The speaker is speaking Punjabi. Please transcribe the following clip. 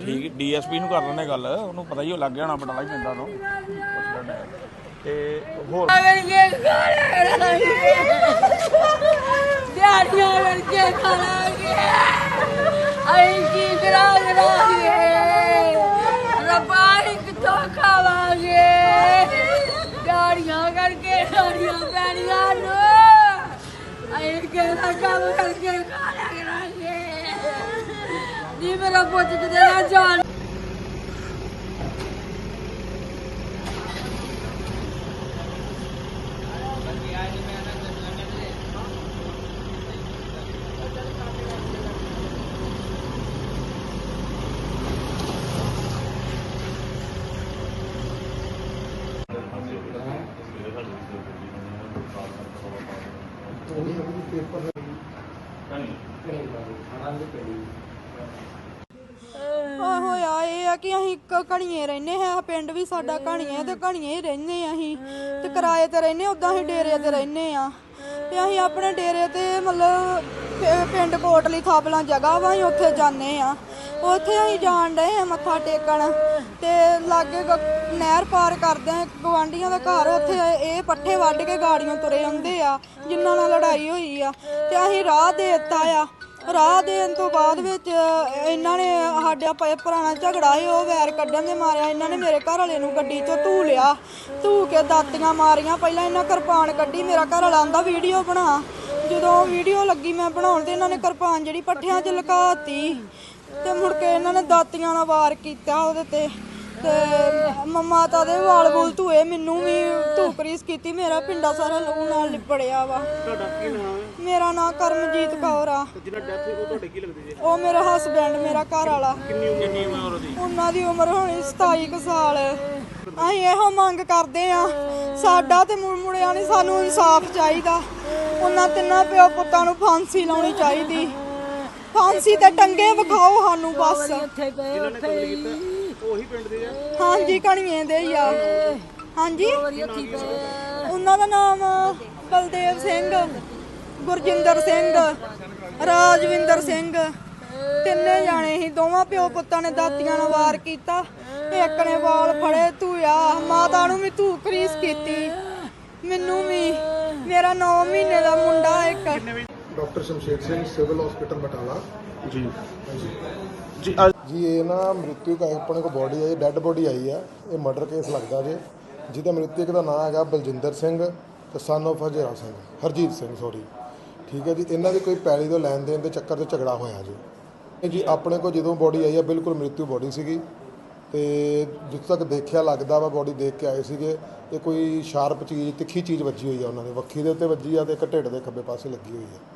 ਠੀਕ, ਡੀਐਸਪੀ ਨੂੰ ਕਰ ਲੈਣੇ ਗੱਲ, ਉਹਨੂੰ ਪਤਾ ਹੀ ਉਹ ਲੱਗ ਗਿਆ ਹੋਣਾ ਬਟਾਲਾ ਹੀ ਪੈਂਦਾ ਨੂੰ ਪੁੱਛ ਲੈਂਦੇ ਤੇ ਹੋਰ? ਦਿਹਾੜੀਆਂ ਕਰਕੇ ਖਾਣਾਂਗੇ ਅਸੀਂ ਕੀ ਕਰਾਂਗੇ ਰੱਬਾ ਅਸੀਂ ਖਾਵਾਂਗੇ? ਦਿਹਾੜੀਆਂ ਕਰਕੇ, ਦਿਹਾੜੀਆਂ ਪੈਣੀਆਂ ਨੂੰ। ਅਸੀਂ ਕਿਹੜਾ ਕੰਮ ਕਰਕੇ ਖਾਣਾ ਜੀ ਮੇਰਾ ਪੁੱਤ ਕਿਤੇ ਨਾ ਜਾਣ ਆ ਹੋਇਆ ਇਹ ਆ ਕਿ ਅਸੀਂ ਕ- ਘਣੀਏ ਰਹਿੰਦੇ ਹਾਂ ਪਿੰਡ ਵੀ ਸਾਡਾ ਘਣੀਏ ਤੇ ਘਣੀਏ ਹੀ ਰਹਿੰਦੇ ਆ ਅਸੀਂ। ਤੇ ਕਿਰਾਏ ਤੇ ਰਹਿੰਦੇ ਉਦਾਂ ਅਸੀਂ ਡੇਰੇ ਤੇ ਰਹਿੰਦੇ ਆ। ਤੇ ਅਸੀਂ ਆਪਣੇ ਡੇਰੇ ਤੇ ਮਤਲਬ ਪਿ- ਪਿੰਡ ਕੋਟਲੀ ਥਾਪਲਾਂ ਜਗ੍ਹਾ ਵਾ, ਅਸੀਂ ਉੱਥੇ ਜਾਂਦੇ ਆ। ਉੱਥੇ ਅਸੀਂ ਜਾਣ ਡਏ ਆ ਮੱਥਾ ਟੇਕਣ। ਤੇ ਲਾਗੇ ਗ- ਨਹਿਰ ਪਾਰ ਕਰਦੇ ਆ ਗਵਾਂਡੀਆਂ ਦਾ ਘਰ, ਉੱਥੇ ਇਹ ਪੱਠੇ ਵੱਢ ਕੇ ਗਾੜੀਆਂ ਤੁਰੇ ਆਉਂਦੇ ਆ, ਜਿਨ੍ਹਾਂ ਨਾਲ ਲੜਾਈ ਹੋਈ ਆ। ਤੇ ਅਸੀਂ ਰਾਹ ਦੇ ਦਿੱਤਾ ਆ। ਰਾਹ ਦੇਣ ਤੋਂ ਬਾਅਦ ਵਿੱਚ ਇਹਨਾਂ ਨੇ ਸਾਡਾ ਪ- ਪੁਰਾਣਾ ਝਗੜਾ ਸੀ, ਉਹ ਵੈਰ ਕੱਢਣ ਦੇ ਮਾਰਿਆ। ਇਹਨਾਂ ਨੇ ਮੇਰੇ ਘਰ ਵਾਲੇ ਨੂੰ ਗੱਡੀ 'ਚੋਂ ਧੂ ਲਿਆ। ਧੂ ਕੇ ਦਾਤੀਆਂ ਮਾਰੀਆਂ। ਪਹਿਲਾਂ ਇਹਨਾਂ ਕਿਰਪਾਨ ਕੱਢੀ, ਮੇਰਾ ਘਰ ਵਾਲਾ ਆਂਦਾ, ਵੀਡੀਓ ਬਣਾ। ਜਦੋਂ ਵੀਡੀਓ ਲੱਗੀ ਮੈਂ ਬਣਾਉਣ ਤੇ ਇਹਨਾਂ ਨੇ ਕਿਰਪਾਨ ਜਿਹੜੀ ਪੱਠਿਆਂ 'ਚ ਲੁਕਾਤੀ ਤੇ ਮੁੜ ਕੇ ਇਹਨਾਂ ਨੇ ਦਾਤੀਆਂ ਨਾਲ ਵਾਰ ਕੀਤਾ ਉਹਦੇ ਤੇ। ਤੇ ਮ- ਮਾਤਾ ਦੇ ਵਾਲ ਬੁਲ ਧੂਏ ਮੈਨੂੰ ਵੀ ਧੂਕਰੀਸ ਕੀਤੀ ਮੇਰਾ ਪਿੰਡਾ ਸਾਰਾ ਲਹੂ ਨਾਲ ਲਿਪੜਿਆ ਵਾ। ਤੁਹਾਡਾ ਕੀ ਨਾਮ ਹੈ? ਮੇਰਾ ਨਾਂ ਕਰਮਜੀਤ ਕੌਰ ਆ। ਤੇ ਜਿਹੜਾ ਡੈਥ ਹੋਈ ਉਹ ਤੁਹਾਡੇ ਕੀ ਲੱਗਦੇ ਜੀ? ਉਹ ਮੇਰਾ ਹਸਬੈਂਡ ਮੇਰਾ ਘਰ ਵਾਲਾ। ਕਿੰਨੀ ਉਮਰ ਕਿੰਨੀ ਉਮਰ ਉਹਦੀ? ਉਹਨਾਂ ਦੀ ਉਮਰ ਹੋਣੀ 27 ਕੁ ਸਾਲ। ਅਸੀਂ ਇਹੋ ਮੰਗ ਕਰਦੇ ਆ ਸਾਡਾ ਤੇ ਮੁੜ ਮੁੜਿਆ ਨਹੀਂ ਸਾਨੂੰ ਇਨਸਾਫ ਚਾਹੀਦਾ। ਉਹਨਾਂ ਤਿੰਨਾਂ ਪਿਓ ਪੁੱਤਾਂ ਨੂੰ ਫਾਂਸੀ ਲਾਉਣੀ ਚਾਹੀਦੀ। ਫਾਂਸੀ ਤੇ ਟੰਗੇ ਵਿਖਾਓ ਸਾਨੂੰ ਬਸ। ਉੱਥੇ ਨੇ ਪਿੰਡ ਦੇ ਆ? ਹਾਂਜੀ ਕਣੀਏ ਦੇ ਹੀ ਆ। ਹਾਂਜੀ? ਉਹਨਾਂ ਦਾ ਨਾਮ ਬਲਦੇਵ ਸਿੰਘ ਗੁਰਜਿੰਦਰ ਸਿੰਘ ਰਾਜਵਿੰਦਰ ਸਿੰਘ। ਤਿੰਨੇ ਜਾਣੇ ਸੀ ਦੋਵਾਂ ਪਿਓ ਪੁੱਤਾਂ ਨੇ ਦਾਤੀਆਂ ਨਾਲ ਵਾਰ ਕੀਤਾ। ਇੱਕ ਨੇ ਵਾਲ ਫੜੇ ਧੂਇਆ। ਮਾਤਾ ਨੂੰ ਵੀ ਧੂ ਕਰੀਸ ਕੀਤੀ। ਮੈਨੂੰ ਵੀ। ਮੇਰਾ 9 ਮਹੀਨੇ ਦਾ ਮੁੰਡਾ ਇੱਕ। Doctor Shamsher Singh civil hospital Batala. ਜੀ। ਜੀ ਜੀ ਇਹ ਨਾ ਮ੍ਰਿਤੂ ਕਾ ਆਪਣੇ ਕੋ ਬੋਡੀ ਆਈ ਡੈੱਡ ਬੋਡੀ ਆਈ ਆ। ਇਹ ਮਰਡਰ ਕੇਸ ਲੱਗਦਾ ਜੇ। ਜਿਹਦਾ ਮ੍ਰਿਤਕ ਦਾ ਨਾਮ ਹੈਗਾ ਬਲਜਿੰਦਰ ਸਿੰਘ ਤੇ son of Hazra Singh Harjit Singh sorry ਠੀਕ ਹੈ ਜੀ ਇਹਨਾਂ ਦੀ ਕੋਈ ਪੈਲੀ ਤੋਂ ਲੈਣ ਦੇਣ ਦੇ ਚੱਕਰ 'ਚ ਝਗੜਾ ਹੋਇਆ ਜੀ। ਇਹ ਜੀ ਆਪਣੇ ਕੋ ਜਦੋਂ ਬੋਡੀ ਆਈ ਆ ਬਿਲਕੁਲ ਮ੍ਰਿਤੂ ਬੋਡੀ ਸੀਗੀ। ਤੇ ਜਿੱਥੇ ਤੱਕ ਦੇਖਿਆ ਲੱਗਦਾ ਵਾ ਬੋਡੀ ਦੇਖ ਕੇ ਆਏ ਸੀਗੇ। ਇਹ ਕੋਈ ਸ਼ਾਰਪ ਚੀਜ਼ ਤਿੱਖੀ ਚੀਜ਼ ਵੱਜੀ ਹੋਈ ਆ ਉਹਨਾਂ ਦੇ। ਵੱਖੀ ਦੇ ਉੱਤੇ ਵੱਜੀ ਆ ਤੇ ਇੱਕ ਢਿੱਡ ਦੇ ਖੱਬੇ ਪਾਸੇ ਲੱਗੀ ਹੋਈ ਆ।